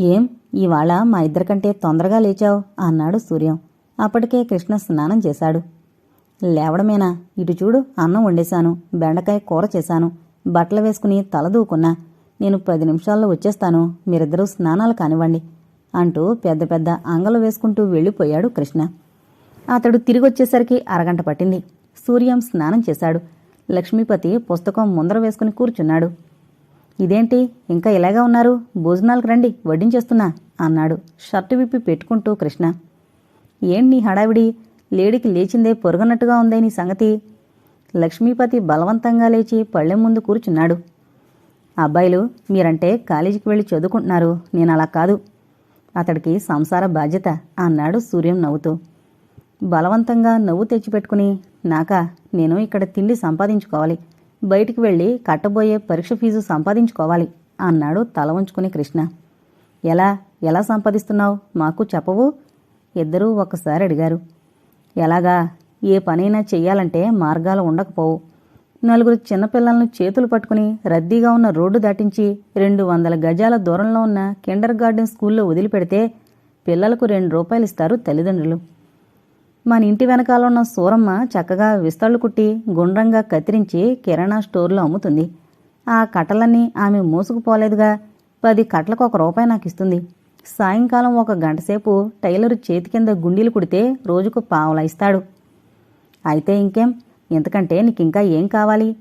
ఏం ఇవాళ మా ఇద్దరికంటే తొందరగా లేచావు అన్నాడు సూర్యం. అప్పటికే కృష్ణ స్నానం చేశాడు. లేవడమేనా? ఇటు చూడు అన్నం వండేశాను బెండకాయ కూర చేశాను బట్టలు వేసుకుని తలదూకున్నా నేను పది నిమిషాల్లో వచ్చేస్తాను మీరిద్దరూ స్నానాలు కానివ్వండి అంటూ పెద్ద పెద్ద అంగలు వేసుకుంటూ వెళ్ళిపోయాడు కృష్ణ. అతడు తిరిగొచ్చేసరికి అరగంట పట్టింది. సూర్యం స్నానం చేశాడు. లక్ష్మీపతి పుస్తకం ముందర వేసుకుని కూర్చున్నాడు. ఇదేంటి? ఇంకా ఇలాగా ఉన్నారు? భోజనాలకు రండి వడ్డించేస్తున్నా అన్నాడు. షర్టు విప్పి పెట్టుకుంటూ కృష్ణ. ఏం నీ హడావిడి? లేడికి లేచిందే పొరగనట్టుగా ఉందే నీ సంగతి? లక్ష్మీపతి బలవంతంగా లేచి పళ్ళెం ముందు కూర్చున్నాడు. అబ్బాయిలు మీరంటే కాలేజీకి వెళ్ళి చదువుకుంటున్నారు నేను అలా కాదు. అతడికి సంసార బాధ్యత అన్నాడు సూర్యం నవ్వుతూ. బలవంతంగా నవ్వు తెచ్చిపెట్టుకుని నాకా నేను ఇక్కడ తిండి సంపాదించుకోవాలి. బయటికి వెళ్ళి కట్టబోయే పరీక్ష ఫీజు సంపాదించుకోవాలి అన్నాడు తల వంచుకుని కృష్ణ. ఎలా? ఎలా సంపాదిస్తున్నావు? మాకు చెప్పవు? ఇద్దరూ ఒకసారి అడిగారు. ఎలాగా? ఏ పనైనా చెయ్యాలంటే మార్గాలు ఉండకపోవు. నలుగురు చిన్నపిల్లలను చేతులు పట్టుకుని రద్దీగా ఉన్న రోడ్డు దాటించి రెండు వందల గజాల దూరంలో ఉన్న కిండర్ గార్డెన్ స్కూల్లో వదిలిపెడితే పిల్లలకు రెండు రూపాయలు ఇస్తారు తల్లిదండ్రులు. మన ఇంటి వెనకాల ఉన్న సూరమ్మ చక్కగా విస్తళ్ళు కుట్టి గుండ్రంగా కత్తిరించి కిరాణా స్టోర్లో అమ్ముతుంది. ఆ కట్టలన్నీ ఆమె మోసుకుపోలేదుగా. పది కట్టలకు ఒక రూపాయి నాకు ఇస్తుంది. సాయంకాలం ఒక గంటసేపు టైలరు చేతి కింద గుండీలు కుడితే రోజుకు పావులా ఇస్తాడు. అయితే ఇంకేం? ఇంతకంటే నీకింకా ఏం కావాలి?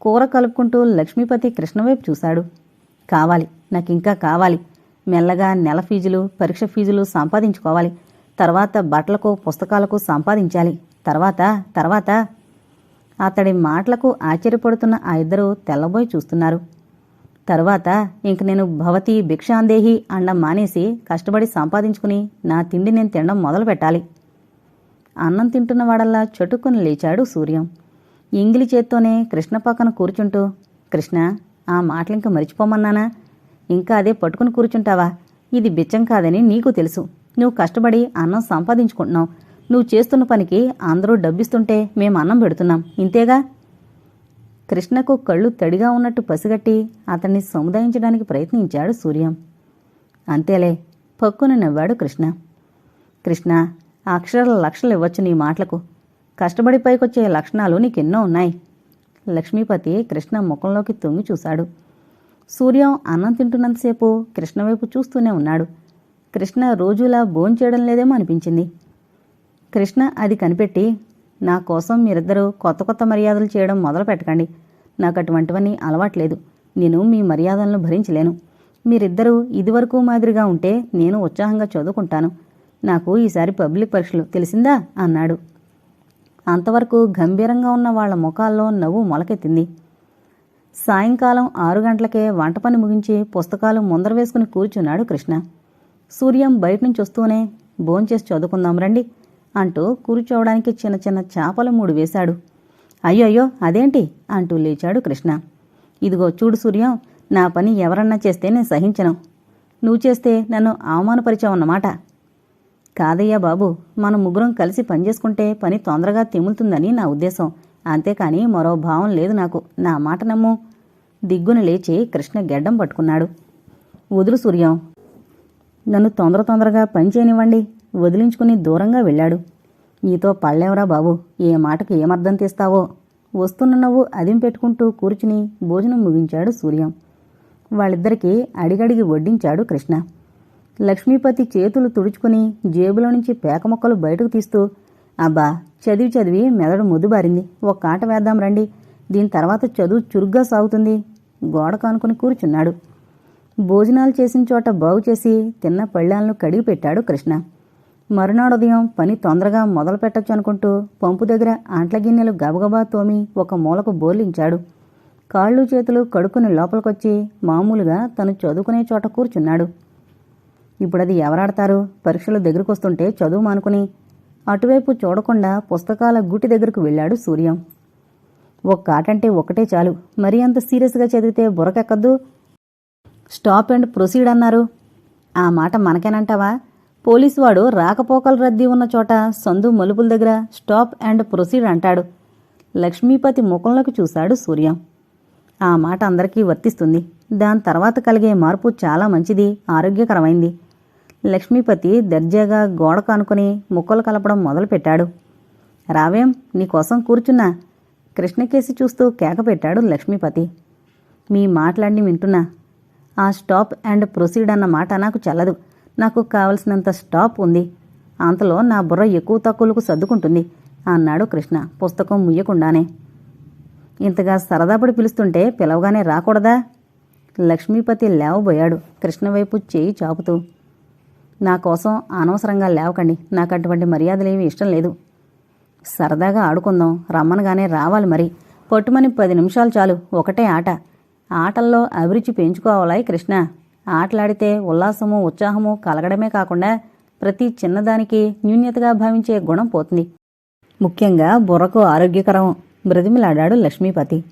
కూర కలుపుకుంటూ లక్ష్మీపతి కృష్ణవైపు చూశాడు. కావాలి నాకింకా కావాలి. మెల్లగా నెల ఫీజులు పరీక్ష ఫీజులు సంపాదించుకోవాలి. తర్వాత బట్టలకు పుస్తకాలకు సంపాదించాలి. తర్వాత తర్వాత అతడి మాటలకు ఆశ్చర్యపడుతున్న ఆ ఇద్దరు తెల్లబోయి చూస్తున్నారు. తర్వాత ఇంక నేను భవతి భిక్షాందేహి అండం మానేసి కష్టపడి సంపాదించుకుని నా తిండి నేను తినడం మొదలు పెట్టాలి. అన్నం తింటున్న వాడల్లా చటుక్కుని లేచాడు సూర్యం. ఇంగిలి చేత్తోనే కృష్ణ పక్కన కూర్చుంటూ కృష్ణ ఆ మాటలింక మరిచిపోమన్నానా? ఇంకా అదే పట్టుకుని కూర్చుంటావా? ఇది బిచ్చం కాదని నీకు తెలుసు. నువ్వు కష్టపడి అన్నం సంపాదించుకుంటున్నావు. నువ్వు చేస్తున్న పనికి అందరూ డబ్బిస్తుంటే మేము అన్నం పెడుతున్నాం. ఇంతేగా? కృష్ణకు కళ్ళు తడిగా ఉన్నట్టు పసిగట్టి అతన్ని సముదాయించడానికి ప్రయత్నించాడు సూర్యం. అంతేలే పక్కున నవ్వాడు కృష్ణ. కృష్ణ అక్షరాల లక్షలు ఇవ్వచ్చు నీ మాటలకు. కష్టపడి పైకొచ్చే లక్షణాలు నీకెన్నో ఉన్నాయి. లక్ష్మీపతి కృష్ణ ముఖంలోకి తొంగి చూశాడు. సూర్యం అన్నం తింటున్నంతసేపు కృష్ణ వైపు చూస్తూనే ఉన్నాడు. కృష్ణ రోజులా భోంచేయడం లేదేమో అనిపించింది. కృష్ణ అది కనిపెట్టి నా కోసం మీరిద్దరూ కొత్త కొత్త మర్యాదలు చేయడం మొదలు పెట్టకండి. నాకు అటువంటివన్నీ అలవాట్లేదు నేను మీ మర్యాదలను భరించలేను. మీరిద్దరూ ఇదివరకు మాదిరిగా ఉంటే నేను ఉత్సాహంగా చదువుకుంటాను. నాకు ఈసారి పబ్లిక్ పరీక్షలు తెలిసిందా? అన్నాడు. అంతవరకు గంభీరంగా ఉన్న వాళ్ళ ముఖాల్లో నవ్వు మొలకెత్తింది. సాయంకాలం ఆరు గంటలకే వంట పని ముగించి పుస్తకాలు ముందర వేసుకుని కూర్చున్నాడు కృష్ణ. సూర్యం బయట నుంచి వస్తూనే భోంచేసి చదువుకుందాం రండి అంటూ కూర్చోవడానికి చిన్న చిన్న చేపలు మూడు వేశాడు. అయ్యో అయ్యో అదేంటి? అంటూ లేచాడు కృష్ణ. ఇదిగో చూడు సూర్యం నా పని ఎవరన్నా చేస్తే నేను సహించను. నువ్వు చేస్తే నన్ను అవమానపరిచావన్నమాట కాదయ్యా బాబు మనం ముగ్గురం కలిసి పనిచేసుకుంటే పని తొందరగా తెములుతుందని నా ఉద్దేశం. అంతేకాని మరో భావం లేదు నాకు. నా మాట నమ్ము. దిగ్గున లేచి కృష్ణ గెడ్డం పట్టుకున్నాడు. వదులు సూర్యం నన్ను తొందర తొందరగా పని చేయనివ్వండి. వదిలించుకుని దూరంగా వెళ్ళాడు. నీతో పళ్ళెవరా బాబు ఏ మాటకు ఏమర్థం తీస్తావో? వస్తున్న నవ్వు అదిం పెట్టుకుంటూ కూర్చుని భోజనం ముగించాడు సూర్యం. వాళ్ళిద్దరికీ అడిగడిగి వడ్డించాడు కృష్ణ. లక్ష్మీపతి చేతులు తుడుచుకుని జేబులో నుంచి పేక మొక్కలు బయటకు తీస్తూ అబ్బా చదివి చదివి మెదడు ముద్దుబారింది. ఒక ఆట వేద్దాం రండి. దీని తర్వాత చదువు చురుగ్గా సాగుతుంది. గోడ కానుకుని కూర్చున్నాడు. భోజనాలు చేసిన చోట బాగు చేసి తిన్న పళ్ళాలను కడిగి పెట్టాడు కృష్ణ. మరునాడు ఉదయం పని తొందరగా మొదలు పెట్టొచ్చు అనుకుంటూ పంపు దగ్గర అంట్ల గిన్నెలు గబగబా తోమి ఒక మూలకు బోర్లించాడు. కాళ్ళు చేతులు కడుక్కుని లోపలికొచ్చి మామూలుగా తను చదువుకునే చోట కూర్చున్నాడు. ఇప్పుడది ఎవరాడతారు? పరీక్షలు దగ్గరకొస్తుంటే చదువు మానుకుని అటువైపు చూడకుండా పుస్తకాల గుటి దగ్గరకు వెళ్ళాడు సూర్యం. ఒక్క ఆటంటే ఒకటే చాలు. మరీ అంత సీరియస్గా చదివితే బురకెక్కద్దు స్టాప్ అండ్ ప్రొసీడ్ అన్నారు. ఆ మాట మనకేనంటావా? పోలీసువాడు వాడు రద్దీ ఉన్న చోట సందు మలుపుల దగ్గర స్టాప్ అండ్ ప్రొసీడ్ అంటాడు. లక్ష్మీపతి ముఖంలోకి చూశాడు సూర్యం. ఆ మాట అందరికీ వర్తిస్తుంది. దాని తర్వాత కలిగే మార్పు చాలా మంచిది ఆరోగ్యకరమైంది. లక్ష్మీపతి దర్జాగా గోడ కానుకొని ముక్కలు కలపడం మొదలుపెట్టాడు. రావేం నీకోసం కూర్చున్నా. కృష్ణకేసి చూస్తూ కేక పెట్టాడు లక్ష్మీపతి. మీ మాట్లాడిని వింటున్నా. ఆ స్టాప్ అండ్ ప్రొసీడ్ అన్న మాట నాకు చల్లదు. నాకు కావలసినంత స్టాప్ ఉంది. అంతలో నా బుర్ర ఎక్కువ తక్కువలకు సర్దుకుంటుంది అన్నాడు కృష్ణ పుస్తకం ముయ్యకుండానే. ఇంతగా సరదాపడి పిలుస్తుంటే పిలవగానే రాకూడదా? లక్ష్మీపతి లేవబోయాడు కృష్ణ వైపు చేయి చాపుతూ. నా కోసం అనవసరంగా లేవకండి. నాకు అటువంటి మర్యాదలేమీ ఇష్టం లేదు. సరదాగా ఆడుకుందాం. రమ్మనగానే రావాలి మరి. పట్టుమని పది నిమిషాలు చాలు. ఒకటే ఆట. ఆటల్లో అభిరుచి పెంచుకోవాలాయి కృష్ణ. ఆటలాడితే ఉల్లాసము ఉత్సాహము కలగడమే కాకుండా ప్రతి చిన్నదానికి న్యూన్యతగా భావించే గుణం పోతుంది. ముఖ్యంగా బుర్రకు ఆరోగ్యకరం బ్రతిమిలాడాడు లక్ష్మీపతి.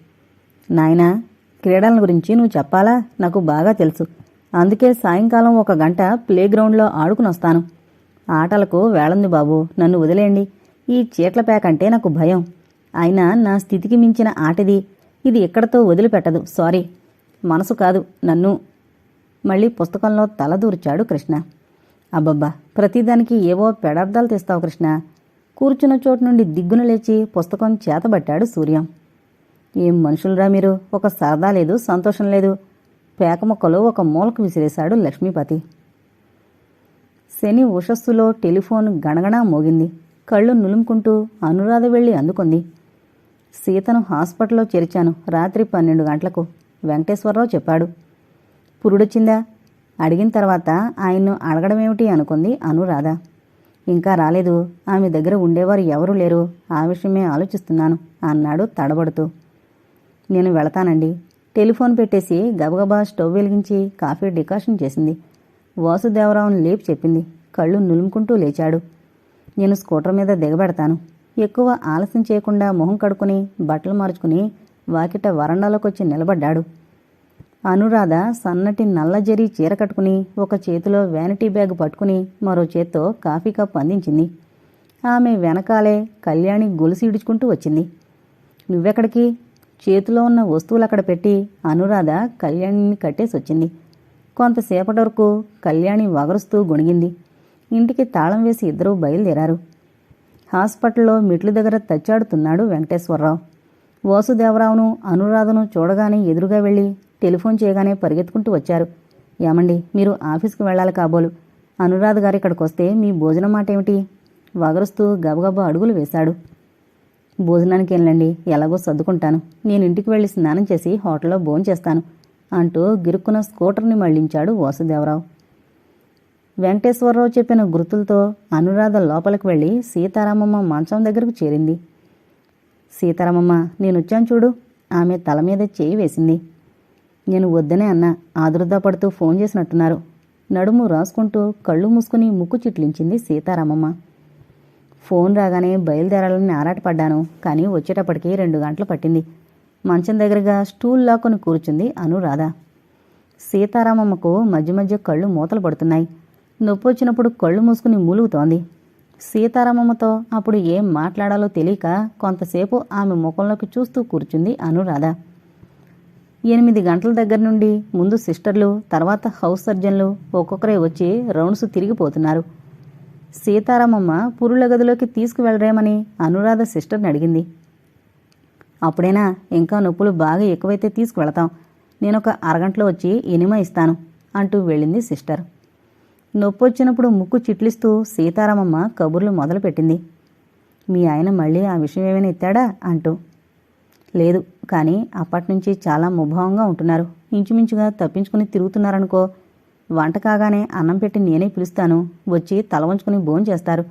నాయనా క్రీడల గురించి నువ్వు చెప్పాలా? నాకు బాగా తెలుసు. అందుకే సాయంకాలం ఒక గంట ప్లేగ్రౌండ్లో ఆడుకుని వస్తాను ఆటలకు వేళంది బాబు నన్ను వదిలేయండి. ఈ చీట్ల ప్యాక్ అంటే నాకు భయం. అయినా నా స్థితికి మించిన ఆటది ఇది ఇక్కడతో వదిలిపెట్టదు. సారీ. మనసు కాదు. నన్ను. మళ్ళీ పుస్తకంలో తలదూర్చాడు కృష్ణ. అబ్బబ్బా. ప్రతిదానికి ఏవో పెడార్థాలు తెస్తావు కృష్ణ. కూర్చున్న చోటు నుండి దిగ్గున లేచి పుస్తకం చేతబట్టాడు సూర్యం. ఏం మనుషులరా మీరు? ఒక సరదా లేదు సంతోషం లేదు. పేకముక్కలు ఒక మూలకు విసిరేశాడు లక్ష్మీపతి. శని ఉషస్సులో టెలిఫోన్ గణగణా మోగింది. కళ్ళు నులుముకుంటూ అనురాధ వెళ్ళి అందుకుంది. సీతను హాస్పిటల్లో చేర్చాను రాత్రి పన్నెండు గంటలకు వెంకటేశ్వరరావు చెప్పాడు. పురుడొచ్చిందా? అడిగిన తర్వాత ఆయన్ను అడగడమేమిటి అనుకుంది అనురాధ. ఇంకా రాలేదు ఆమె దగ్గర ఉండేవారు ఎవరూ లేరు ఆ విషయమే ఆలోచిస్తున్నాను అన్నాడు తడబడుతూ. నేను వెళతానండి. టెలిఫోన్ పెట్టేసి గబగబా స్టవ్ వెలిగించి కాఫీ డికాషన్ చేసింది. వాసుదేవరావుని లేపి చెప్పింది. కళ్ళు నులుముకుంటూ లేచాడు. నేను స్కూటర్ మీద దిగబెడతాను. ఎక్కువ ఆలస్యం చేయకుండా మొహం కడుక్కుని బట్టలు మార్చుకుని వాకిట వరండాలోకొచ్చి నిలబడ్డాడు. అనురాధ సన్నటి నల్లజరి చీర కట్టుకుని ఒక చేతిలో వ్యానిటీ బ్యాగ్ పట్టుకుని మరో చేత్తో కాఫీ కప్ అందించింది. ఆమె వెనకాలే కళ్యాణి గొలుసు ఇడుచుకుంటూ వచ్చింది. నువ్వెక్కడికి? చేతిలో ఉన్న వస్తువులు అక్కడ పెట్టి అనురాధ కళ్యాణిని కట్టేసి వచ్చింది. కొంతసేపటి వరకు కళ్యాణి వగరుస్తూ గొణిగింది. ఇంటికి తాళం వేసి ఇద్దరూ బయలుదేరారు. హాస్పిటల్లో మెట్ల దగ్గర తచ్చాడుతున్నాడు వెంకటేశ్వరరావు. వాసుదేవరావును అనురాధను చూడగానే ఎదురుగా వెళ్ళి టెలిఫోన్ చేయగానే పరిగెత్తుకుంటూ వచ్చారు. ఏమండి మీరు ఆఫీస్కి వెళ్ళాలి కాబోలు. అనురాధ గారు ఇక్కడికి వస్తే మీ భోజనం మాట ఏమిటి? వగరుస్తూ గబగబా అడుగులు వేశాడు. భోజనానికి వెళ్ళండి ఎలాగో సర్దుకుంటాను. నేను ఇంటికి వెళ్ళి స్నానం చేసి హోటల్లో భోంచేస్తాను అంటూ గిరుక్కున స్కూటర్ని మళ్ళించాడు వాసుదేవరావు. వెంకటేశ్వరరావు చెప్పిన గుర్తులతో అనురాధ లోపలికి వెళ్ళి సీతారామమ్మ మంచం దగ్గరకు చేరింది. సీతారామమ్మ నేనొచ్చాను చూడు. ఆమె తల మీద చేయి వేసింది. నేను వద్దనే అన్నా. ఆదుర్దా పడుతూ ఫోన్ చేసినట్టున్నారు. నడుము రాసుకుంటూ కళ్ళు మూసుకుని ముక్కు చిట్లించింది సీతారామమ్మ. ఫోన్ రాగానే బయలుదేరాలని ఆరాటపడ్డాను కానీ వచ్చేటప్పటికి రెండు గంటలు పట్టింది. మంచం దగ్గరగా స్టూల్ లాక్కొని కూర్చుంది అనురాధ. సీతారామమ్మకు మధ్య మధ్య కళ్ళు మూతలు పడుతున్నాయి. నొప్పి వచ్చినప్పుడు కళ్ళు మూసుకుని మూలుగుతోంది. సీతారామమ్మతో అప్పుడు ఏం మాట్లాడాలో తెలియక కొంతసేపు ఆమె ముఖంలోకి చూస్తూ కూర్చుంది అనురాధ. ఎనిమిది గంటల దగ్గర నుండి ముందు సిస్టర్లు తర్వాత హౌస్ సర్జన్లు ఒక్కొక్కరే వచ్చి రౌండ్స్ తిరిగిపోతున్నారు. సీతారామమ్మ పురుల గదిలోకి తీసుకువెళ్ళరేమని అనురాధ సిస్టర్ని అడిగింది. అప్పుడైనా ఇంకా నొప్పులు బాగా ఎక్కువైతే తీసుకువెళతాం. నేనొక అరగంటలో వచ్చి ఇనిమ ఇస్తాను అంటూ వెళ్ళింది సిస్టర్. నొప్పొచ్చినప్పుడు ముక్కు చిట్లిస్తూ సీతారామమ్మ కబుర్లు మొదలుపెట్టింది. మీ ఆయన మళ్ళీ ఆ విషయం ఏమైనా ఎత్తాడా? అంటూ. లేదు కానీ అప్పటినుంచి చాలా ముభావంగా ఉంటున్నారు. ఇంచుమించుగా తప్పించుకుని తిరుగుతున్నారనుకో. వంట కాగానే అన్నం పెట్టి నేనే పిలుస్తాను. వచ్చి తల వంచుకుని భోంచేస్తారు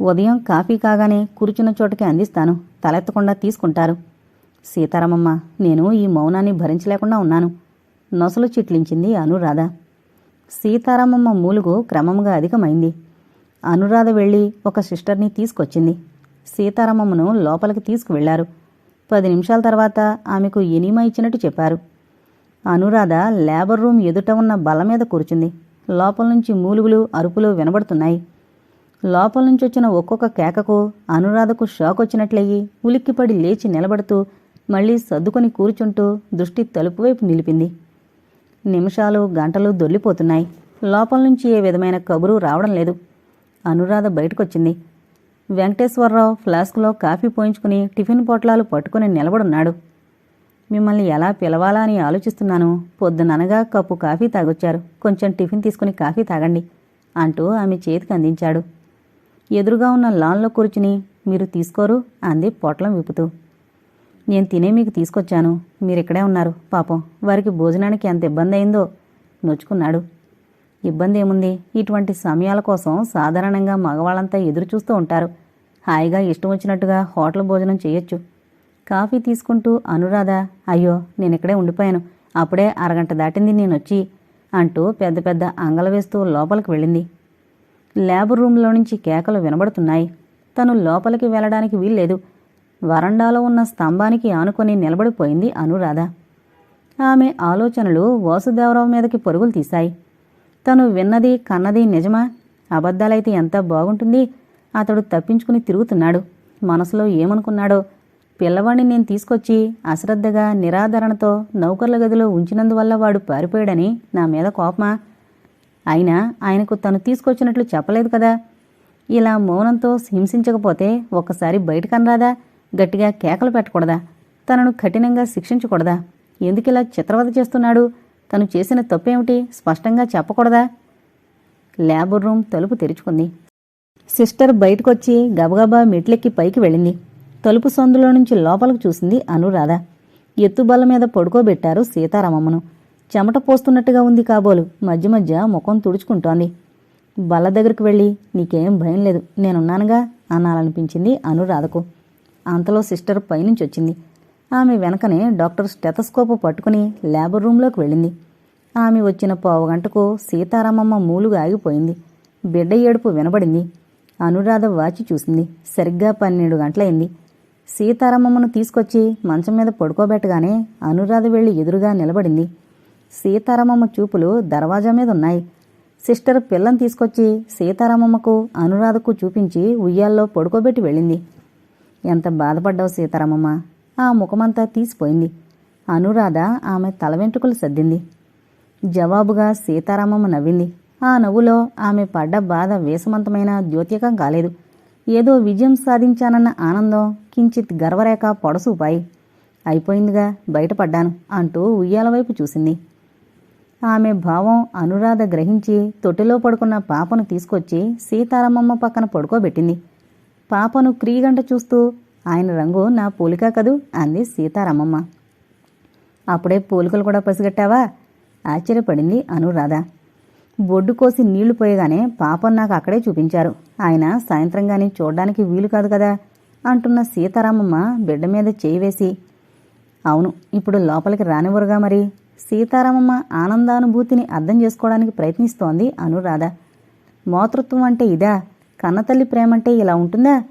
ఉదయం కాఫీ కాగానే కూర్చున్న చోటకి అందిస్తాను. తలెత్తకుండా తీసుకుంటారు. సీతారామమ్మ నేను ఈ మౌనాన్ని భరించలేకుండా ఉన్నాను. నొసలు చిట్లించింది అనురాధ. సీతారామమ్మ మూలుగు క్రమంగా అధికమైంది. అనురాధ వెళ్ళి ఒక సిస్టర్ని తీసుకొచ్చింది. సీతారామమ్మను లోపలికి తీసుకువెళ్ళారు పది నిమిషాల తర్వాత ఆమెకు ఎనీమా ఇచ్చినట్టు చెప్పారు. అనురాధ లేబర్ రూమ్ ఎదుట ఉన్న బల మీద కూర్చుంది. లోపల నుంచి మూలుగులు అరుపులు వినబడుతున్నాయి. లోపల నుంచి వచ్చిన ఒక్కొక్క కేకకు అనురాధకు షాక్ వచ్చినట్లయి ఉలిక్కిపడి లేచి నిలబడుతూ మళ్ళీ సర్దుకొని కూర్చుంటూ దృష్టి తలుపు వైపు నిలిపింది. నిమిషాలు గంటలు దొల్లిపోతున్నాయి. లోపల నుంచి ఏ విధమైన కబురు రావడం లేదు. అనురాధ బయటకొచ్చింది. వెంకటేశ్వరరావు ఫ్లాస్క్లో కాఫీ పోయించుకుని టిఫిన్ పొట్లాలు పట్టుకుని నిలబడున్నాడు. మిమ్మల్ని ఎలా పిలవాలా అని ఆలోచిస్తున్నాను. పొద్దుననగా కప్పు కాఫీ తాగొచ్చారు. కొంచెం టిఫిన్ తీసుకుని కాఫీ తాగండి అంటూ ఆమె చేతికి అందించాడు. ఎదురుగా ఉన్న లాన్లో కూర్చుని మీరు తీసుకోరు అంది పొట్లం విప్పుతూ. నేను తినే మీకు తీసుకొచ్చాను. మీరిక్కడే ఉన్నారు. పాపం వారికి భోజనానికి ఎంత ఇబ్బంది అయిందో నొచ్చుకున్నాడు. ఇబ్బంది ఏముంది ఇటువంటి సమయాల కోసం సాధారణంగా మగవాళ్ళంతా ఎదురు చూస్తూ ఉంటారు. హాయిగా ఇష్టం వచ్చినట్టుగా హోటల్ భోజనం చేయొచ్చు. కాఫీ తీసుకుంటూ అనురాధ అయ్యో నేనిక్కడే ఉండిపోయాను. అప్పుడే అరగంట దాటింది నేనొచ్చి అంటూ పెద్ద పెద్ద అంగల వేస్తూ లోపలికి వెళ్ళింది. ల్యాబ్ రూంలో నుంచి కేకలు వినబడుతున్నాయి. తను లోపలికి వెళ్ళడానికి వీల్లేదు. వరండాలో ఉన్న స్తంభానికి ఆనుకొని నిలబడిపోయింది అనురాధ. ఆమె ఆలోచనలు వాసుదేవరావు మీదకి పరుగులు తీశాయి. తను విన్నది కన్నది నిజమా? అబద్ధాలైతే ఎంత బాగుంటుంది? అతడు తప్పించుకుని తిరుగుతున్నాడు. మనసులో ఏమనుకున్నాడో? పిల్లవాడిని నేను తీసుకొచ్చి అశ్రద్ధగా నిరాదరణతో నౌకర్ల గదిలో ఉంచినందువల్ల వాడు పారిపోయాడని నా మీద కోపమా? అయినా ఆయనకు తను తీసుకొచ్చినట్లు చెప్పలేదు కదా? ఇలా మౌనంతో హింసించకపోతే ఒక్కసారి బయటకనరాదా గట్టిగా కేకలు పెట్టకూడదా? తనను కఠినంగా శిక్షించకూడదా? ఎందుకిలా చిత్రవద చేస్తున్నాడు? తను చేసిన తప్పేమిటి? స్పష్టంగా చెప్పకూడదా? ల్యాబ్ రూమ్ తలుపు తెరుచుకుంది. సిస్టర్ బయటకొచ్చి గబగబా మెట్లెక్కి పైకి వెళ్ళింది. తలుపు సందులో నుంచి లోపలకు చూసింది అనురాధ. ఎత్తుబల్ల మీద పడుకోబెట్టారు సీతారామమ్మను. చెమట పోస్తున్నట్టుగా ఉంది కాబోలు. మధ్య మధ్య ముఖం తుడుచుకుంటోంది. బల్ల దగ్గరికి వెళ్ళి నీకేం భయం లేదు. నేనున్నానుగా అనాలనిపించింది అనురాధకు. అంతలో సిస్టర్ పైనుంచి వచ్చింది. ఆమె వెనకనే డాక్టర్ స్టెతస్కోప్ పట్టుకుని ల్యాబ్ రూంలోకి వెళ్ళింది. ఆమె వచ్చిన పావుగంటకు సీతారామమ్మ మూలుగా ఆగిపోయింది. బిడ్డ ఏడుపు వినబడింది. అనురాధ వాచి చూసింది. సరిగ్గా పన్నెండు గంటలైంది. సీతారామమ్మను తీసుకొచ్చి మంచం మీద పడుకోబెట్టగానే అనురాధ వెళ్ళి ఎదురుగా నిలబడింది. సీతారామమ్మ చూపులు దర్వాజా మీద ఉన్నాయి. సిస్టర్ పిల్లని తీసుకొచ్చి సీతారామమ్మకు అనురాధకు చూపించి ఉయ్యాల్లో పడుకోబెట్టి వెళ్ళింది. ఎంత బాధపడ్డావు సీతారామమ్మ? ఆ ముఖమంతా తీసిపోయింది. అనురాధ ఆమె తల వెంట్రుకలు సర్దింది. జవాబుగా సీతారామమ్మ నవ్వింది. ఆ నవ్వులో ఆమె పడ్డ బాధ వేసమంతమైన ద్యోత్యకం కాలేదు. ఏదో విజయం సాధించానన్న ఆనందం కించిత్ గర్వరేఖ పొడసూపాయి. అయిపోయిందిగా బయటపడ్డాను అంటూ ఉయ్యాల వైపు చూసింది. ఆమె భావం అనురాధ గ్రహించి తొట్టిలో పడుకున్న పాపను తీసుకొచ్చి సీతారామమ్మ పక్కన పడుకోబెట్టింది. పాపను క్రీగంట చూస్తూ ఆయన రంగు నా పోలిక కదూ అంది సీతారామమ్మ. అప్పుడే పోలికలు కూడా పసిగట్టావా? ఆశ్చర్యపడింది అనురాధ. బొడ్డు కోసి నీళ్ళు పోయగానే పాపం నాకు అక్కడే చూపించారు. ఆయన సాయంత్రంగాని చూడ్డానికి వీలు కాదు కదా అంటున్న సీతారామమ్మ బిడ్డ మీద చేయి వేసి. అవును ఇప్పుడు లోపలికి రానివ్వరుగా మరి. సీతారామమ్మ ఆనందానుభూతిని అర్థం చేసుకోవడానికి ప్రయత్నిస్తోంది అనురాధ. మోతృత్వం అంటే ఇదా? కన్నతల్లి ప్రేమంటే ఇలా ఉంటుందా?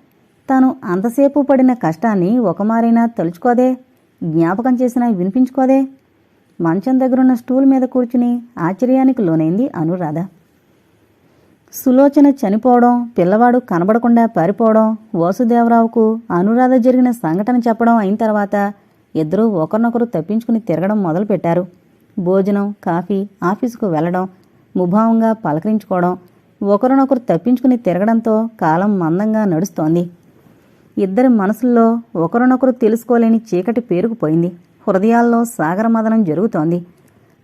తాను అంతసేపు పడిన కష్టాన్ని ఒకమారైనా తలుచుకోదే? జ్ఞాపకం చేసినా వినిపించుకోదే? మంచం దగ్గరున్న స్టూల్ మీద కూర్చుని ఆశ్చర్యానికి లోనైంది అనురాధ. సులోచన చనిపోవడం పిల్లవాడు కనబడకుండా పారిపోవడం వాసుదేవరావుకు అనురాధ జరిగిన సంఘటన చెప్పడం అయిన తర్వాత ఇద్దరూ ఒకరినొకరు తప్పించుకుని తిరగడం మొదలుపెట్టారు. భోజనం కాఫీ ఆఫీసుకు వెళ్ళడం ముభావంగా పలకరించుకోవడం ఒకరినొకరు తప్పించుకుని తిరగడంతో కాలం మందంగా నడుస్తోంది. ఇద్దరి మనసుల్లో ఒకరినొకరు తెలుసుకోలేని చీకటి పేరుకుపోయింది. హృదయాల్లో సాగరమదనం జరుగుతోంది.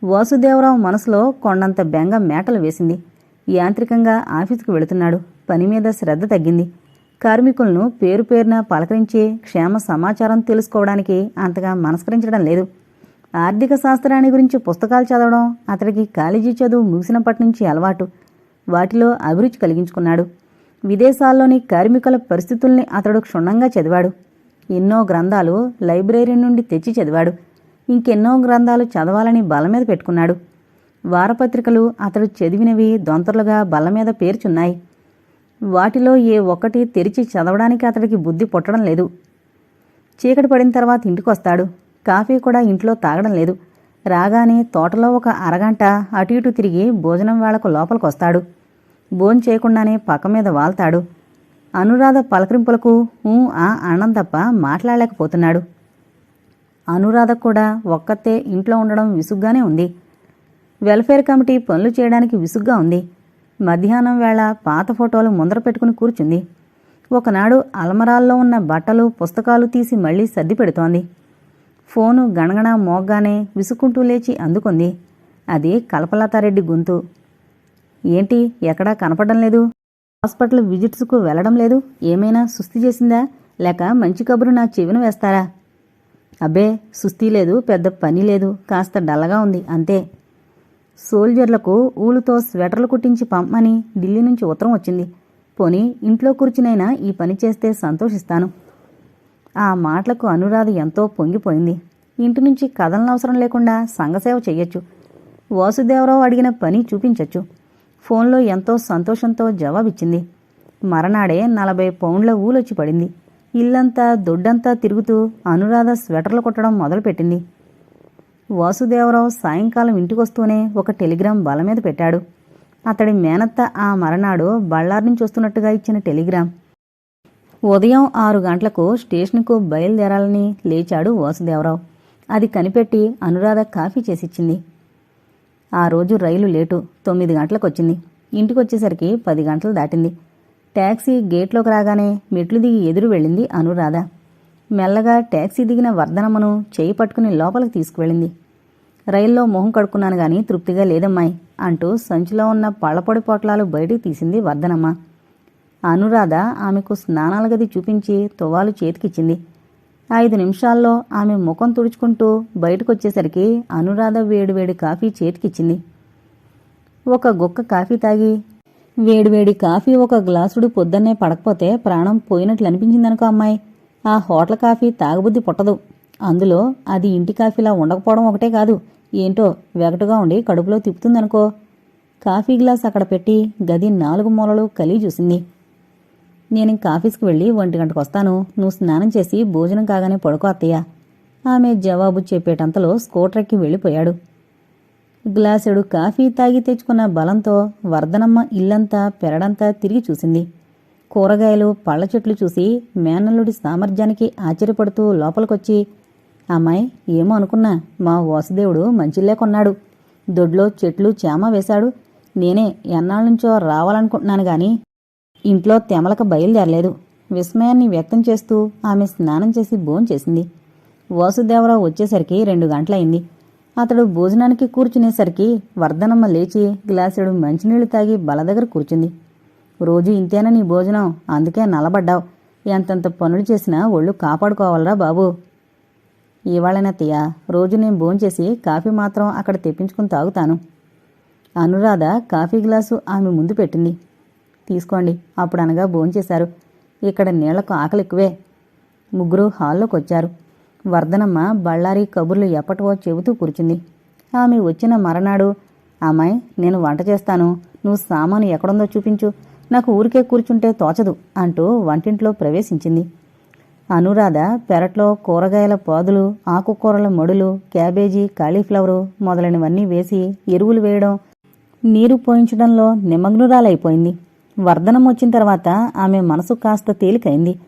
వాసుదేవరావు మనసులో కొండంత బెంగ మేటలు వేసింది. యాంత్రికంగా ఆఫీసుకు వెళుతున్నాడు. పని మీద శ్రద్ధ తగ్గింది. కార్మికులను పేరు పేరున పలకరించి క్షేమ సమాచారం తెలుసుకోవడానికి అంతగా మనస్కరించడం లేదు. ఆర్థిక శాస్త్రాన్ని గురించి పుస్తకాలు చదవడం అతడికి కాలేజీ చదువు ముగిసినప్పటి నుంచి అలవాటు. వాటిలో అభిరుచి కలిగించుకున్నాడు. విదేశాల్లోని కార్మికుల పరిస్థితుల్ని అతడు క్షుణ్ణంగా చదివాడు. ఎన్నో గ్రంథాలు లైబ్రరీ నుండి తెచ్చి చదివాడు. ఇంకెన్నో గ్రంథాలు చదవాలని బల మీద పెట్టుకున్నాడు. వారపత్రికలు అతడు చదివినవి దొంతరులుగా బల్ల మీద పేర్చున్నాయి. వాటిలో ఏ ఒక్కటి తెరిచి చదవడానికి అతడికి బుద్ధి పుట్టడం లేదు. చీకటి పడిన తర్వాత ఇంటికొస్తాడు. కాఫీ కూడా ఇంట్లో తాగడం లేదు. రాగానే తోటలో ఒక అరగంట అటు ఇటు తిరిగి భోజనం వేళకు లోపలికొస్తాడు. భోంచేయకుండానే పక్క మీద వాల్తాడు అనురాధ పలకరింపులకు ఊ ఆ అనడం తప్ప మాట్లాడలేకపోతున్నాడు. అనురాధ కూడా ఒక్కతే ఇంట్లో ఉండడం విసుగ్గానే ఉంది. వెల్ఫేర్ కమిటీ పనులు చేయడానికి విసుగ్గా ఉంది. మధ్యాహ్నం వేళ పాత ఫోటోలు ముందర పెట్టుకుని కూర్చుంది. ఒకనాడు అల్మరాల్లో ఉన్న బట్టలు పుస్తకాలు తీసి మళ్ళీ సర్ది పెడుతోంది. ఫోను గణగణ మోగ్గానే విసుక్కుంటూ లేచి అందుకుంది. అది కల్పలతారెడ్డి గొంతు. ఏంటి? ఎక్కడా కనపడడం లేదు. హాస్పిటల్ విజిట్స్కు వెళ్ళడం లేదు. ఏమైనా సుస్థి చేసిందా? లేక మంచి కబురు నా చెవిన వేస్తారా? అబ్బే సుస్థి లేదు పెద్ద పని లేదు. కాస్త డల్లగా ఉంది అంతే. సోల్జర్లకు ఊలుతో స్వెటర్లు కుట్టించి పంపమని ఢిల్లీ నుంచి ఉత్తరం వచ్చింది. పోనీ ఇంట్లో కూర్చునైనా ఈ పని చేస్తే సంతోషిస్తాను. ఆ మాటలకు అనురాధ ఎంతో పొంగిపోయింది. ఇంటి నుంచి కథలనవసరం లేకుండా సంఘసేవ చెయ్యొచ్చు. వాసుదేవరావు అడిగిన పని చూపించొచ్చు. ఫోన్లో ఎంతో సంతోషంతో జవాబిచ్చింది. మరనాడే నలభై పౌండ్ల ఊలొచ్చి పడింది. ఇల్లంతా దొడ్డంతా తిరుగుతూ అనురాధ స్వెటర్లు కుట్టడం మొదలుపెట్టింది. వాసుదేవరావు సాయంకాలం ఇంటికొస్తూనే ఒక టెలిగ్రామ్ బల మీద పెట్టాడు. అతడి మేనత్త ఆ మరనాడు బళ్ళారి నుంచి వస్తున్నట్టుగా ఇచ్చిన టెలిగ్రామ్. ఉదయం ఆరు గంటలకు స్టేషన్కు బయలుదేరాలని లేచాడు వాసుదేవరావు. అది కనిపెట్టి అనురాధ కాఫీ చేసిచ్చింది. ఆ రోజు రైలు లేటు తొమ్మిది గంటలకు వచ్చింది ఇంటికొచ్చేసరికి పది గంటలు దాటింది. ట్యాక్సీ గేట్లోకి రాగానే మెట్లు దిగి ఎదురు వెళ్ళింది అనురాధ. మెల్లగా ట్యాక్సీ దిగిన వర్ధనమ్మను చేయి పట్టుకుని లోపలికి తీసుకువెళ్ళింది. రైల్లో మొహం కడుక్కున్నాను గాని తృప్తిగా లేదమ్మాయి అంటూ సంచిలో ఉన్న పళ్ళపొడి పొట్లాలు బయటికి తీసింది వర్ధనమ్మ. అనురాధ ఆమెకు స్నానాల గది చూపించి తువాలు చేతికిచ్చింది. ఐదు నిమిషాల్లో ఆమె ముఖం తుడుచుకుంటూ బయటకొచ్చేసరికి అనురాధ వేడివేడి కాఫీ చేతికిచ్చింది. ఒక గుక్క కాఫీ తాగి వేడివేడి కాఫీ ఒక గ్లాసుడు పొద్దున్నే పడకపోతే ప్రాణం పోయినట్లు అనిపించిందనుకో అమ్మాయి. ఆ హోటల్ కాఫీ తాగబుద్ధి పుట్టదు. అందులో అది ఇంటి కాఫీలా ఉండకపోవడం ఒకటే కాదు. ఏంటో వెగటుగా ఉండి కడుపులో తిప్పుతుందనుకో. కాఫీ గ్లాస్ అక్కడ పెట్టి గది నాలుగు మూలలు కలిగి చూసింది. నేను ఇంక ఆఫీస్కి వెళ్ళి ఒంటి గంటకు వస్తాను. నువ్వు స్నానం చేసి భోజనం కాగానే పడుకో అత్తయ్య. ఆమె జవాబు చెప్పేటంతలో స్కూటర్కి వెళ్ళిపోయాడు. గ్లాసుడు కాఫీ తాగి తెచ్చుకున్న బలంతో వర్ధనమ్మ ఇల్లంతా పెరడంతా తిరిగి చూసింది. కూరగాయలు పళ్ళ చెట్లు చూసి మేనల్లుడి సామర్థ్యానికి ఆశ్చర్యపడుతూ లోపలికొచ్చి అమ్మాయి ఏమో అనుకున్నా మా వాసుదేవుడు మంచిలే కొన్నాడు. దొడ్లో చెట్లు చేమ వేశాడు. నేనే ఎన్నాళ్ళ నుంచో రావాలనుకుంటున్నాను గాని ఇంట్లో తెమలక బయలుదేరలేదు. విస్మయాన్ని వ్యక్తం చేస్తూ ఆమె స్నానం చేసి భోంచేసింది వాసుదేవరావు వచ్చేసరికి రెండు గంటలైంది. అతడు భోజనానికి కూర్చునేసరికి వర్ధనమ్మ లేచి గ్లాసుడు మంచినీళ్ళు తాగి బల దగ్గర కూర్చుంది. రోజు ఇంతేనా నీ భోజనం? అందుకే నలబడ్డావు. ఎంతంత పనులు చేసినా ఒళ్ళు కాపాడుకోవాలరా బాబు. ఇవాళనత్తయ్య రోజు నేను భోంచేసి కాఫీ మాత్రం అక్కడ తెప్పించుకుని తాగుతాను. అనురాధ కాఫీ గ్లాసు ఆమె ముందు పెట్టింది. తీసుకోండి అప్పుడు అనగా భోంచేశారు ఇక్కడ నీళ్ళకు ఆకలి ఎక్కువే. ముగ్గురు హాల్లోకి వచ్చారు వర్ధనమ్మ బళ్ళారి కబుర్లు ఎప్పటివో చెబుతూ కూర్చుంది. ఆమె వచ్చిన మరనాడు అమ్మాయి నేను వంట చేస్తాను. నువ్వు సామాను ఎక్కడుందో చూపించు. నాకు ఊరికే కూర్చుంటే తోచదు అంటూ వంటింట్లో ప్రవేశించింది. అనురాధ పెరట్లో కూరగాయల పాదులు ఆకుకూరల మడులు క్యాబేజీ కాలీఫ్లవరు మొదలైనవన్నీ వేసి ఎరువులు వేయడం నీరు పోయించడంలో నిమగ్నురాలైపోయింది. వర్ధనం వచ్చిన తర్వాత ఆమె మనసు కాస్త తేలికైంది.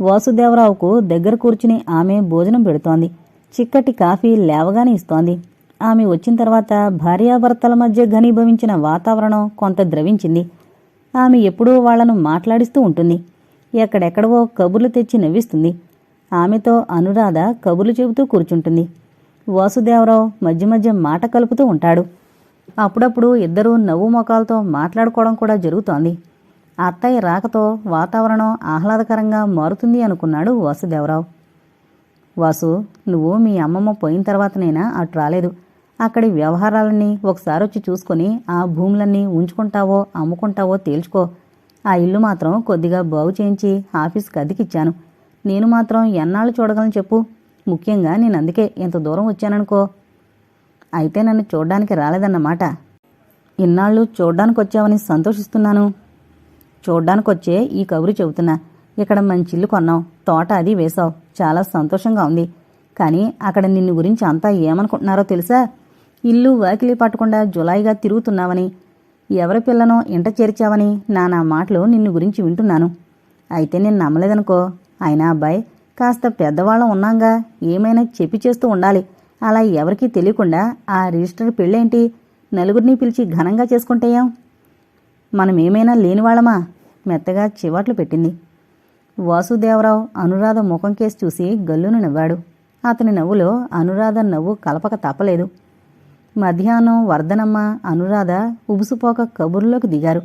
వాసుదేవరావుకు దగ్గర కూర్చుని ఆమె భోజనం పెడుతోంది. చిక్కటి కాఫీ లేవగానే ఇస్తోంది. ఆమె వచ్చిన తర్వాత భార్యాభర్తల మధ్య ఘనీభవించిన వాతావరణం కొంత ద్రవించింది. ఆమె ఎప్పుడూ వాళ్ళను మాట్లాడిస్తూ ఉంటుంది. ఎక్కడెక్కడవో కబుర్లు తెచ్చి నవ్విస్తుంది. ఆమెతో అనురాధ కబుర్లు చెబుతూ కూర్చుంటుంది. వాసుదేవరావు మధ్య మధ్య మాట కలుపుతూ ఉంటాడు. అప్పుడప్పుడు ఇద్దరూ నవ్వు మొఖాలతో మాట్లాడుకోవడం కూడా జరుగుతోంది. అత్తయ్య రాకతో వాతావరణం ఆహ్లాదకరంగా మారుతుంది అనుకున్నాడు వాసుదేవరావు. వాసు నువ్వు మీ అమ్మమ్మ పోయిన తర్వాతనైనా అటు రాలేదు. అక్కడి వ్యవహారాలన్నీ ఒకసారి వచ్చి చూసుకొని ఆ భూములన్నీ ఉంచుకుంటావో అమ్ముకుంటావో తేల్చుకో. ఆ ఇల్లు మాత్రం కొద్దిగా బాగు చేయించి ఆఫీస్కి అద్దెకిచ్చాను. నేను మాత్రం ఎన్నాళ్ళు చూడగలను చెప్పు. ముఖ్యంగా నేను అందుకే ఇంత దూరం వచ్చాననుకో. అయితే నన్ను చూడ్డానికి రాలేదన్నమాట. ఇన్నాళ్ళు చూడ్డానికి వచ్చావని సంతోషిస్తున్నాను. చూడ్డానికొచ్చే ఈ కబురు చెబుతున్నా. ఇక్కడ మంచి ఇల్లు కొన్నావు. తోట అది వేశావు. చాలా సంతోషంగా ఉంది. కానీ అక్కడ నిన్ను గురించి అంతా ఏమనుకుంటున్నారో తెలుసా? ఇల్లు వాకిలి పట్టకుండా జులాయిగా తిరుగుతున్నావని ఎవరి పిల్లనో ఇంట చేర్చావని నానా మాటలు నిన్ను గురించి వింటున్నాను. అయితే నేను నమ్మలేదనుకో. అయినా అబ్బాయి కాస్త పెద్దవాళ్ళం ఉన్నాంగా. ఏమైనా చెప్పి చేస్తూ ఉండాలి. అలా ఎవరికీ తెలియకుండా ఆ రిజిస్టర్ పెళ్ళేంటి? నలుగురిని పిలిచి ఘనంగా చేసుకుంటేయం? మనం ఏమైనా లేనివాళ్ళమా మెత్తగా చివాట్లు పెట్టింది. వాసుదేవరావు అనురాధ ముఖం కేసి చూసి గల్లును నవ్వాడు. అతని నవ్వులో అనురాధ నవ్వు కలపక తప్పలేదు మధ్యాహ్నం వర్ధనమ్మ అనురాధ ఉబుసుపోక కబుర్లోకి దిగారు.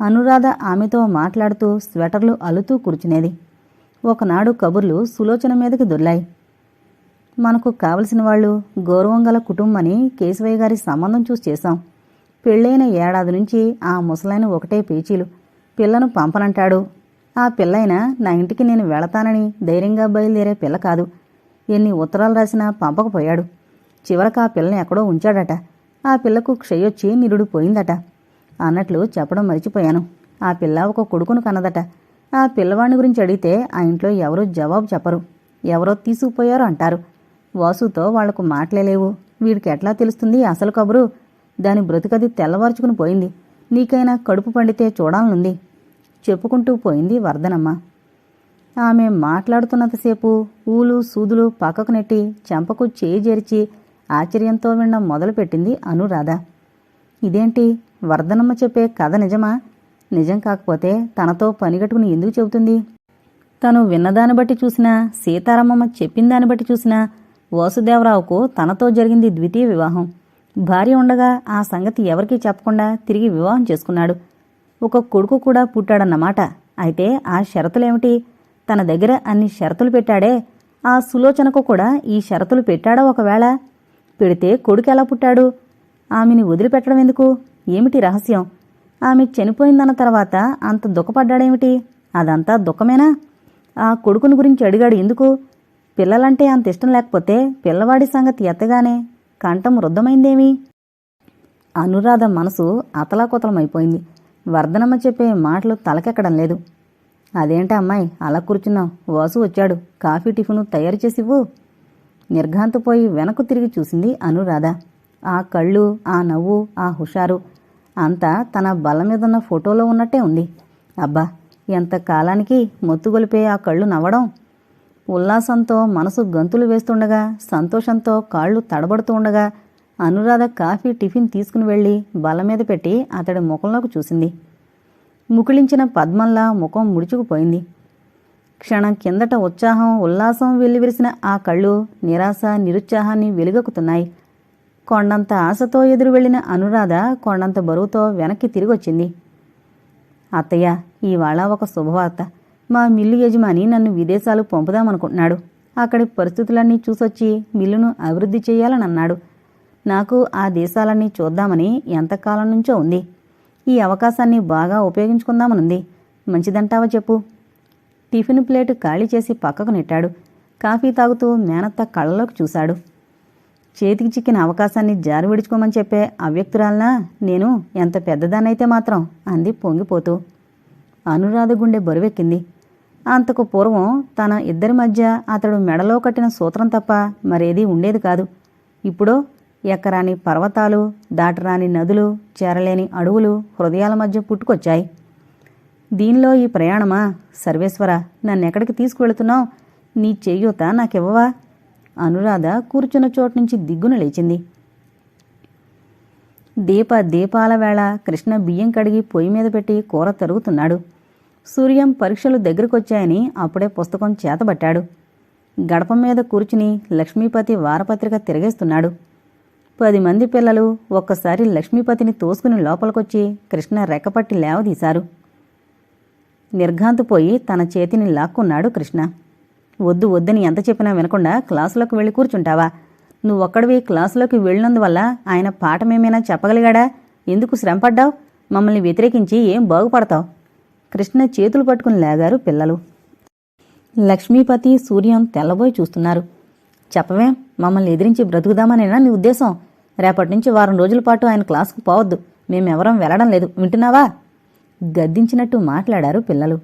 అనురాధ ఆమెతో మాట్లాడుతూ స్వెటర్లు అలుతూ కూర్చునేది. ఒకనాడు కబుర్లు సులోచన మీదకి దొర్లాయి. మనకు కావలసిన వాళ్ళు గౌరవం గల కుటుంబమని కేశవయ్య గారి సంబంధం చూసి చేశాం. పెళ్ళైన ఏడాది నుంచి ఆ ముసలాయన ఒకటే పేచీలు. పిల్లను పంపనంటాడు. ఆ పిల్లైనా నా ఇంటికి నేను వెళతానని ధైర్యంగా బయలుదేరే పిల్ల కాదు. ఎన్ని ఉత్తరాలు రాసినా పంపకపోయాడు. చివరకు ఆ పిల్లని ఎక్కడో ఉంచాడట. ఆ పిల్లకు క్షయొచ్చి నిరుడు పోయిందట అన్నట్లు చెప్పడం మర్చిపోయాను. ఆ పిల్ల ఒక కొడుకును కన్నదట. ఆ పిల్లవాడిని గురించి అడిగితే ఆ ఇంట్లో ఎవరూ జవాబు చెప్పరు. ఎవరో తీసుకుపోయారో అంటారు. వాసుతో వాళ్ళకు మాటలేలేవు వీడికి ఎట్లా తెలుస్తుంది అసలు కబురు? దాని బ్రతుకది తెల్లవార్చుకుని పోయింది. నీకైనా కడుపు పండితే చూడాలనుంది. చెప్పుకుంటూ పోయింది వర్ధనమ్మ ఆమె మాట్లాడుతున్నంతసేపు ఊలు సూదులు పక్కకు నెట్టి చెంపకు చేయి జరిచి ఆశ్చర్యంతో వినడం మొదలుపెట్టింది అనురాధ. ఇదేంటి? వర్ధనమ్మ చెప్పే కథ నిజమా? నిజం కాకపోతే తనతో పనిగట్టుకుని ఎందుకు చెబుతుంది? తను విన్నదాన్ని బట్టి చూసినా సీతారామమ్మ చెప్పిన దాన్ని బట్టి చూసినా వాసుదేవరావుకు తనతో జరిగింది ద్వితీయ వివాహం. భార్య ఉండగా ఆ సంగతి ఎవరికీ చెప్పకుండా తిరిగి వివాహం చేసుకున్నాడు. ఒక కొడుకు కూడా పుట్టాడన్నమాట. అయితే ఆ షరతులేమిటి? తన దగ్గర అన్ని షరతులు పెట్టాడే? ఆ సులోచనకు కూడా ఈ షరతులు పెట్టాడా ఒకవేళ? పెడితే కొడుకు ఎలా పుట్టాడు? ఆమెని వదిలిపెట్టడం ఎందుకు? ఏమిటి రహస్యం? ఆమె చనిపోయిందన్న తర్వాత అంత దుఃఖపడ్డాడేమిటి? అదంతా దుఃఖమేనా? ఆ కొడుకుని గురించి అడిగాడు ఎందుకు? పిల్లలంటే అంత ఇష్టం లేకపోతే పిల్లవాడి సంగతి ఎత్తగానే కంఠం వృద్ధమైందేమి అనురాధ మనసు అతలాకుతలమైపోయింది. వర్ధనమ్మ చెప్పే మాటలు తలకెక్కడం లేదు. అదేంటి అమ్మాయి అలా కూర్చున్నావు? వాసు వచ్చాడు. కాఫీ టిఫిను తయారు చేసివ్వు. నిర్ఘాంతపోయి వెనక్కు తిరిగి చూసింది అనురాధ. ఆ కళ్ళు ఆ నవ్వు ఆ హుషారు. అంతా తన బల్ల మీదున్న ఫోటోలో ఉన్నట్టే ఉంది. అబ్బా ఎంత కాలానికి మొత్తుగొలిపే ఆ కళ్ళు నవ్వడం? ఉల్లాసంతో మనసు గంతులు వేస్తుండగా సంతోషంతో కాళ్ళు తడబడుతూ ఉండగా అనురాధ కాఫీ టిఫిన్ తీసుకుని వెళ్ళి బల్ల మీద పెట్టి అతడి ముఖంలోకి చూసింది. ముకుళించిన పద్మంలా ముఖం ముడుచుకుపోయింది. క్షణం కిందట ఉత్సాహం ఉల్లాసం వెల్లివిరిసిన ఆ కళ్ళు నిరాశ నిరుత్సాహాన్ని వెలుగొక్కుతున్నాయి. కొండంత ఆశతో ఎదురు వెళ్ళిన అనురాధ కొండంత బరువుతో వెనక్కి తిరిగొచ్చింది. అత్తయ్య ఇవాళ ఒక శుభవార్త. మా మిల్లు యజమాని నన్ను విదేశాలకు పంపుదామనుకుంటున్నాడు. అక్కడి పరిస్థితులన్నీ చూసొచ్చి మిల్లును అభివృద్ధి చేయాలని అన్నాడు నాకు ఆ దేశాలన్నీ చూద్దామని ఎంతకాలం నుంచో ఉంది. ఈ అవకాశాన్ని బాగా ఉపయోగించుకుందామనుంది. మంచిదంటావా చెప్పు. టిఫిన్ ప్లేటు ఖాళీ చేసి పక్కకు నెట్టాడు. కాఫీ తాగుతూ మేనత్త కళ్ళలోకి చూశాడు. చేతికి చిక్కిన అవకాశాన్ని జారి విడుచుకోమని చెప్పే అవ్యక్తురాలనా? నేను ఎంత పెద్దదానైతే మాత్రం అంది పొంగిపోతూ. అనురాధ గుండె బరువెక్కింది. అంతకు పూర్వం తన ఇద్దరి మధ్య అతడు మెడలో కట్టిన సూత్రం తప్ప మరేదీ ఉండేది కాదు. ఇప్పుడు ఎక్కరాని పర్వతాలు దాటరాని నదులు చేరలేని అడవులు హృదయాల మధ్య పుట్టుకొచ్చాయి. దీనిలో ఈ ప్రయాణమా? సర్వేశ్వర నన్నెక్కడికి తీసుకువెళుతున్నావు? నీ చెయ్యూత నాకివ్వవా? అనురాధ కూర్చున్న చోటు నుంచి దిగ్గున లేచింది. దీప దీపాల వేళ కృష్ణ బియ్యం కడిగి పొయ్యి మీద పెట్టి కూర తరుగుతున్నాడు. సూర్యం పరీక్షలు దగ్గరకొచ్చాయని అప్పుడే పుస్తకం చేతబట్టాడు. గడప మీద కూర్చుని లక్ష్మీపతి వారపత్రిక తిరగేస్తున్నాడు. పది మంది పిల్లలు ఒక్కసారి లక్ష్మీపతిని తోసుకుని లోపలికొచ్చి కృష్ణ రెక్కపట్టి లేవదీశారు. నిర్ఘాంతపోయి తన చేతిని లాక్కున్నాడు కృష్ణ. వద్దు వద్దని ఎంత చెప్పినా వినకుండా క్లాసులోకి వెళ్ళి కూర్చుంటావా? నువ్వొక్కడివి క్లాసులోకి వెళ్ళినందువల్ల ఆయన పాఠమేమైనా చెప్పగలిగాడా? ఎందుకు శ్రమపడ్డావు? మమ్మల్ని వ్యతిరేకించి ఏం బాగుపడతావు? కృష్ణ చేతులు పట్టుకుని లేగారు పిల్లలు. లక్ష్మీపతి సూర్యం తెల్లబోయి చూస్తున్నారు. చెప్పవేం మమ్మల్ని ఎదిరించి బ్రతుకుదామనేనా నీ ఉద్దేశం? రేపటి నుంచి వారం రోజుల పాటు ఆయన క్లాసుకు పోవద్దు. మేమెవరం వెళ్ళడం లేదు. వింటున్నావా? గద్దించినట్టు మాట్లాడారు పిల్లలు.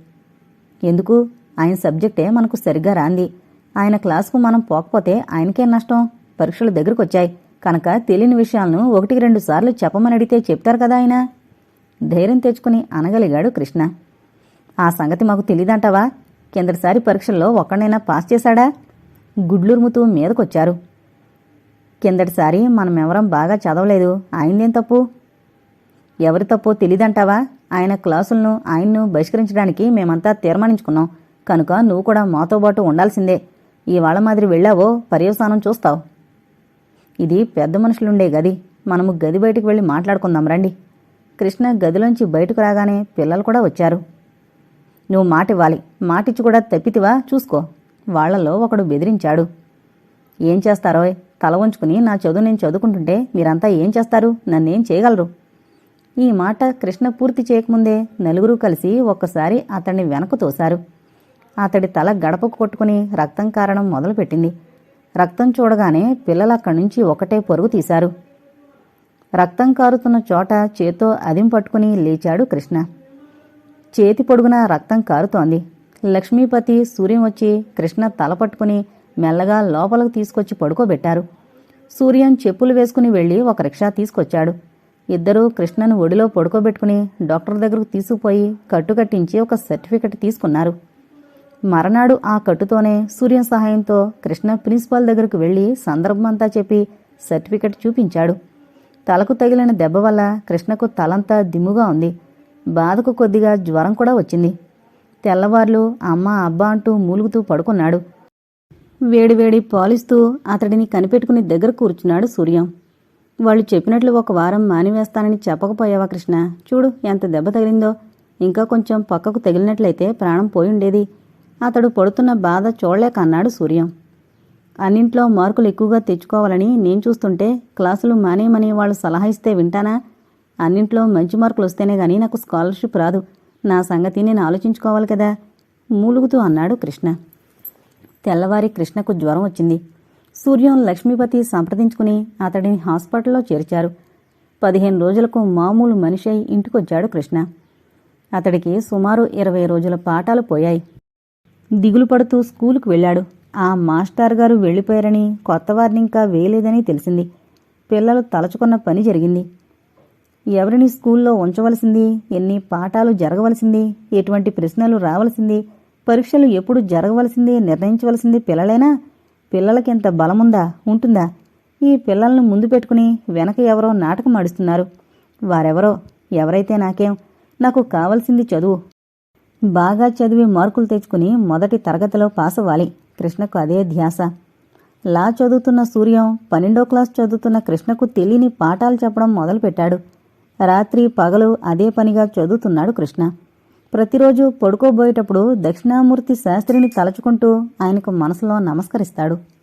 ఎందుకు? ఆయన సబ్జెక్టే మనకు సరిగ్గా రాంది. ఆయన క్లాసుకు మనం పోకపోతే ఆయనకే నష్టం. పరీక్షలు దగ్గరకు వచ్చాయి కనుక తెలియని విషయాలను ఒకటికి రెండు సార్లు చెప్పమని అడిగితే చెప్తారు కదా ఆయన? ధైర్యం తెచ్చుకుని అనగలిగాడు కృష్ణ. ఆ సంగతి మాకు తెలీదంటావా? కిందటిసారి పరీక్షల్లో ఒక్కడైనా పాస్ చేశాడా? గుడ్లురుముతూ మీదకొచ్చారు. కిందటిసారి మనమెవరం బాగా చదవలేదు. ఆయనదేం తప్పు? ఎవరి తప్పో తెలీదంటావా? ఆయన క్లాసులను ఆయన్ను బహిష్కరించడానికి మేమంతా తీర్మానించుకున్నాం. కనుక నువ్వు కూడా మాతో పాటు ఉండాల్సిందే. ఇవాళ మాదిరి వెళ్ళావో పర్యవసానం చూస్తావు. ఇది పెద్ద మనుషులుండే గది. మనము గది బయటికి వెళ్ళి మాట్లాడుకుందాం రండి. కృష్ణ గదిలోంచి బయటకు రాగానే పిల్లలు కూడా వచ్చారు. నువ్వు మాటివ్వాలి. మాటిచ్చి కూడా తప్పితివా? చూసుకో. వాళ్ళలో ఒకడు బెదిరించాడు. ఏం చేస్తారోయ్ తల వంచుకుని నా చదువు నేను చదువుకుంటుంటే మీరంతా ఏం చేస్తారు? నన్నేం చేయగలరు? ఈ మాట కృష్ణ పూర్తి చేయకముందే నలుగురు కలిసి ఒక్కసారి అతన్ని వెనక్కు తోశారు. అతడి తల గడపకు కొట్టుకుని రక్తం కారణం మొదలుపెట్టింది. రక్తం చూడగానే పిల్లలు అక్కడి నుంచి ఒకటే పొరుగు తీశారు. రక్తం కారుతున్న చోట చేత్తో అదిం పట్టుకుని లేచాడు కృష్ణ. చేతి పొడుగున రక్తం కారుతోంది. లక్ష్మీపతి సూర్యం వచ్చి కృష్ణ తల పట్టుకుని మెల్లగా లోపలకు తీసుకొచ్చి పడుకోబెట్టారు. సూర్యం చెప్పులు వేసుకుని వెళ్ళి ఒక రిక్షా తీసుకొచ్చాడు. ఇద్దరూ కృష్ణను ఒడిలో పడుకోబెట్టుకుని డాక్టర్ దగ్గరకు తీసుకుపోయి కట్టుకట్టించి ఒక సర్టిఫికెట్ తీసుకున్నారు. మరనాడు ఆ కట్టుతోనే సూర్యం సహాయంతో కృష్ణ ప్రిన్సిపాల్ దగ్గరకు వెళ్ళి సందర్భమంతా చెప్పి సర్టిఫికెట్ చూపించాడు. తలకు తగిలిన దెబ్బ వల్ల కృష్ణకు తలంతా దిమ్ముగా ఉంది. బాధకు కొద్దిగా జ్వరం కూడా వచ్చింది. తెల్లవార్లు అమ్మ అబ్బా అంటూ మూలుగుతూ పడుకున్నాడు. వేడివేడి పాలిస్తూ అతడిని కనిపెట్టుకుని దగ్గర కూర్చున్నాడు సూర్యం. వాళ్ళు చెప్పినట్లు ఒక వారం మానివేస్తానని చెప్పకపోయావా కృష్ణ? చూడు ఎంత దెబ్బ తగిలిందో. ఇంకా కొంచెం పక్కకు తగిలినట్లయితే ప్రాణం పోయుండేది అతడు పడుతున్న బాధ చూడలేక అన్నాడు సూర్యం. అన్నింట్లో మార్కులు ఎక్కువగా తెచ్చుకోవాలని నేను చూస్తుంటే క్లాసులు మానేయమని వాళ్ళు సలహా ఇస్తే వింటానా? అన్నింట్లో మంచి మార్కులు వస్తేనే గానీ నాకు స్కాలర్షిప్ రాదు. నా సంగతి నేను ఆలోచించుకోవాలి కదా? మూలుగుతూ అన్నాడు కృష్ణ. తెల్లవారి కృష్ణకు జ్వరం వచ్చింది. సూర్యం లక్ష్మీపతి సంప్రదించుకుని అతడిని హాస్పిటల్లో చేర్చారు. పదిహేను రోజులకు మామూలు మనిషి అయి ఇంటికొచ్చాడు కృష్ణ. అతడికి సుమారు ఇరవై రోజుల పాఠాలు పోయాయి. దిగులు పడుతూ స్కూలుకు వెళ్ళాడు. ఆ మాస్టర్ గారు వెళ్ళిపోయారని కొత్త వారిని ఇంకా వేయలేదని తెలిసింది. పిల్లలు తలచుకున్న పని జరిగింది. ఎవరిని స్కూల్లో ఉంచవలసింది? ఎన్ని పాఠాలు జరగవలసింది? ఎటువంటి ప్రశ్నలు రావలసింది? పరీక్షలు ఎప్పుడు జరగవలసింది? నిర్ణయించవలసింది పిల్లలైనా? పిల్లలకి ఎంత బలముందా? ఉంటుందా? ఈ పిల్లలను ముందు పెట్టుకుని వెనక ఎవరో నాటకం ఆడిస్తున్నారు. వారెవరో? ఎవరైతే నాకేం? నాకు కావలసింది చదువు. బాగా చదివి మార్కులు తెచ్చుకుని మొదటి తరగతిలో పాస్ అవ్వాలి. కృష్ణకు అదే ధ్యాస. లా చదువుతున్న సూర్యం పన్నెండో క్లాస్ చదువుతున్న కృష్ణకు తెలియని పాఠాలు చెప్పడం మొదలుపెట్టాడు. రాత్రి పగలు అదే పనిగా చదువుతున్నాడు కృష్ణ. ప్రతిరోజు పడుకోబోయేటప్పుడు దక్షిణామూర్తి శాస్త్రిని తలచుకుంటూ ఆయనకు మనసులో నమస్కరిస్తాడు.